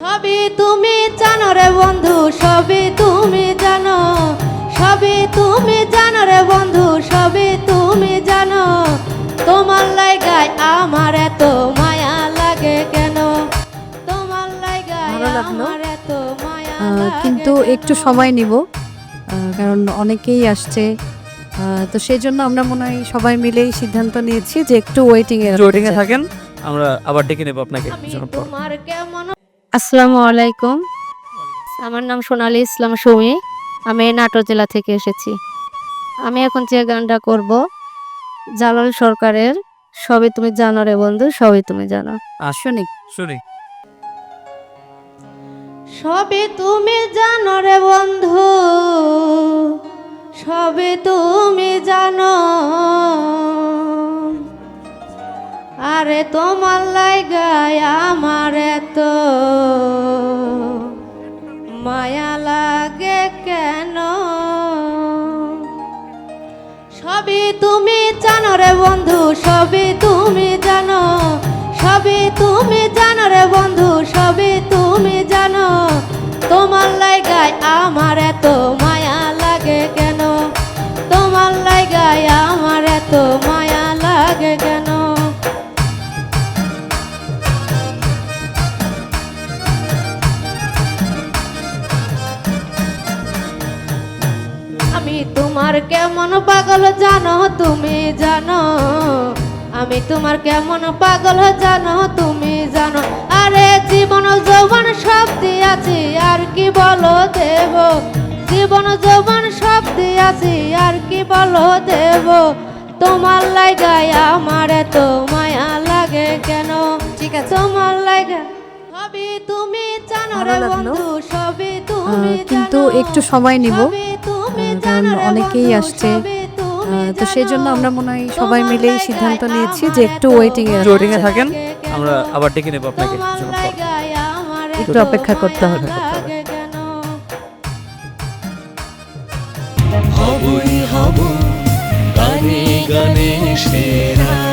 সবই তুমি জানো রে বন্ধু সবই তুমি জানো। সবই তুমি জানো রে বন্ধু সবই তুমি জানো। তোমার লাইগায় আমার এত মায়া লাগে কেন? তোমার লাইগায় আমার এত মায়া কিন্তু একটু সময় নিব। কারণ অনেকেই আসছে। তো সেই জন্য আমরা মনে হয় সবাই মিলেই সিদ্ধান্ত নিয়েছি যে একটু ওয়েটিং এ ওয়েটিং এ থাকেন আমরা আবার ডেকে নেব আপনাকে তোমার কেমন আসসালামু আলাইকুম। আমার নাম সোনালী ইসলাম সুমি। আমি নাটোর জেলা থেকে এসেছি। আমি এখন যে গানটা করব জালাল সরকারের সবই তুমি জানো রে বন্ধু সবই তুমি জানো। শুনি শুনি। সবে তুমি জানো রে বন্ধু সবে তুমি জানো। আরে তোমার লাইগায় আমার এত সবই তুমি জানো রে বন্ধু সবই তুমি জানো সবই তুমি জানো রে বন্ধু সবই তুমি জানো, তোমার লাইগায় আমার এত মায়া লাগে কেন? তোমার লাইগায় আমার এত আমি তোমার কেমন পাগল জানো তুমি জানো? আমি তোমার কেমন পাগল জানো তুমি জানো? আরে জীবন যৌবন সব দিয়াছি আর কি বলো দেব? জীবন যৌবন সব দিয়াছি আর কি বলো দেব? তোমার লাগায় আমার এত মায়া লাগে কেন? ঠিক আছে। তোমার লাগা সবই তুমি জানো রে বন্ধু সবই তুমি কিন্তু একটু সময় নিব। কারণ অনেকেই আসছে তো সেই জন্য আমরা মনে হয় সবাই মিলেই সিদ্ধান্ত নিয়েছি যে একটু ওয়েটিং এ ওয়েটিং এ থাকেন আমরা আবার ডেকে নেব আপনাকে একটু অপেক্ষা করতে হবে। হবই হব গানে গানে সেরা।